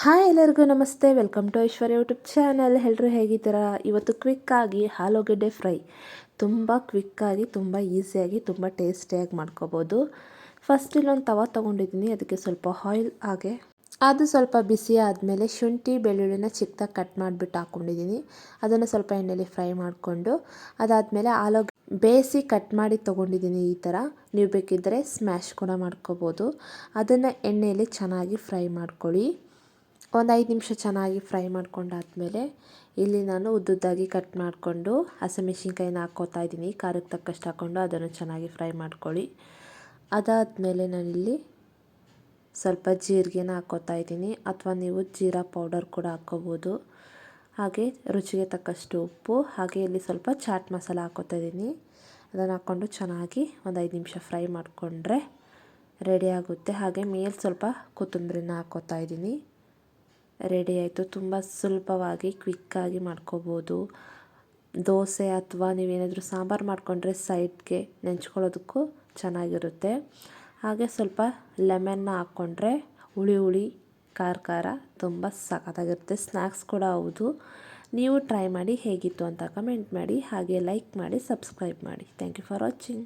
Hi ಎಲ್ಲರಿಗೂ ನಮಸ್ತೆ. Welcome to Aishwarya YouTube channel ಎಲ್ಲರೂ ಹೇಗಿದ್ದೀರಾ? ಇವತ್ತು ಕ್ವಿಕ್ಕಾಗಿ ಆಲೂಗಡ್ಡೆ ಫ್ರೈ ತುಂಬ ಕ್ವಿಕ್ಕಾಗಿ ತುಂಬ ಈಸಿಯಾಗಿ ತುಂಬ ಟೇಸ್ಟಿಯಾಗಿ ಮಾಡ್ಕೋಬೋದು. ಫಸ್ಟ್ ಇಲ್ಲೊಂದು ತವ ತೊಗೊಂಡಿದ್ದೀನಿ. ಅದಕ್ಕೆ ಸ್ವಲ್ಪ ಆಯಿಲ್ ಹಾಗೆ. ಅದು ಸ್ವಲ್ಪ ಬಿಸಿ ಆದಮೇಲೆ ಶುಂಠಿ, ಬೆಳ್ಳುಳ್ಳಿನ ಚಿಕ್ಕದಾಗಿ ಕಟ್ ಮಾಡಿಬಿಟ್ಟು ಹಾಕ್ಕೊಂಡಿದ್ದೀನಿ ಅದನ್ನು ಸ್ವಲ್ಪ ಎಣ್ಣೆಯಲ್ಲಿ ಫ್ರೈ ಮಾಡಿಕೊಂಡು, ಅದಾದಮೇಲೆ ಆಲೂ ಬೇಯಿಸಿ ಕಟ್ ಮಾಡಿ ತೊಗೊಂಡಿದ್ದೀನಿ ಈ ಥರ ನೀವು ಬೇಕಿದ್ದರೆ ಸ್ಮ್ಯಾಶ್ ಕೂಡ ಮಾಡ್ಕೋಬೋದು. ಅದನ್ನು ಎಣ್ಣೆಯಲ್ಲಿ ಚೆನ್ನಾಗಿ ಫ್ರೈ ಮಾಡ್ಕೊಳ್ಳಿ. ಒಂದು ಐದು ನಿಮಿಷ ಚೆನ್ನಾಗಿ ಫ್ರೈ ಮಾಡ್ಕೊಂಡಾದ್ಮೇಲೆ ಇಲ್ಲಿ ನಾನು ಉದ್ದುದ್ದಾಗಿ ಕಟ್ ಮಾಡಿಕೊಂಡು ಹಸಿಮೆಣ್ಸಿನ್ಕಾಯಿನ ಹಾಕ್ಕೋತಾ ಇದ್ದೀನಿ. ಖಾರಕ್ಕೆ ತಕ್ಕಷ್ಟು ಹಾಕ್ಕೊಂಡು ಅದನ್ನು ಚೆನ್ನಾಗಿ ಫ್ರೈ ಮಾಡ್ಕೊಳ್ಳಿ. ಅದಾದಮೇಲೆ ನಾನಿಲ್ಲಿ ಸ್ವಲ್ಪ ಜೀರಿಗೆನ ಹಾಕ್ಕೋತಾ ಇದ್ದೀನಿ. ಅಥವಾ ನೀವು ಜೀರಾ ಪೌಡರ್ ಕೂಡ ಹಾಕ್ಕೋಬೋದು. ಹಾಗೆ ರುಚಿಗೆ ತಕ್ಕಷ್ಟು ಉಪ್ಪು, ಹಾಗೆ ಇಲ್ಲಿ ಸ್ವಲ್ಪ ಚಾಟ್ ಮಸಾಲ ಹಾಕ್ಕೋತಾ ಇದ್ದೀನಿ. ಅದನ್ನು ಹಾಕ್ಕೊಂಡು ಚೆನ್ನಾಗಿ ಒಂದು ಐದು ನಿಮಿಷ ಫ್ರೈ ಮಾಡಿಕೊಂಡ್ರೆ ರೆಡಿ ಆಗುತ್ತೆ. ಹಾಗೆ ಮೇಲೆ ಸ್ವಲ್ಪ ಕೊತ್ತಂಬರಿನ ಹಾಕ್ಕೋತಾ ಇದ್ದೀನಿ. ರೆಡಿ ಆಯಿತು. ತುಂಬ ಸುಲಭವಾಗಿ ಕ್ವಿಕ್ಕಾಗಿ ಮಾಡ್ಕೋಬೋದು. ದೋಸೆ ಅಥವಾ ನೀವೇನಾದರೂ ಸಾಂಬಾರು ಮಾಡಿಕೊಂಡ್ರೆ ಸೈಡ್ಗೆ ನೆಂಚ್ಕೊಳ್ಳೋದಕ್ಕೂ ಚೆನ್ನಾಗಿರುತ್ತೆ. ಹಾಗೆ ಸ್ವಲ್ಪ ಲೆಮನ್ನ ಹಾಕ್ಕೊಂಡ್ರೆ ಹುಳಿ ಹುಳಿ, ಖಾರ ಖಾರ ತುಂಬ ಸಖತ್ತಾಗಿರುತ್ತೆ. ಸ್ನ್ಯಾಕ್ಸ್ ಕೂಡ ಹೌದು. ನೀವು ಟ್ರೈ ಮಾಡಿ ಹೇಗಿತ್ತು ಅಂತ ಕಮೆಂಟ್ ಮಾಡಿ, ಹಾಗೆ ಲೈಕ್ ಮಾಡಿ ಸಬ್ಸ್ಕ್ರೈಬ್ ಮಾಡಿ. Thank you for watching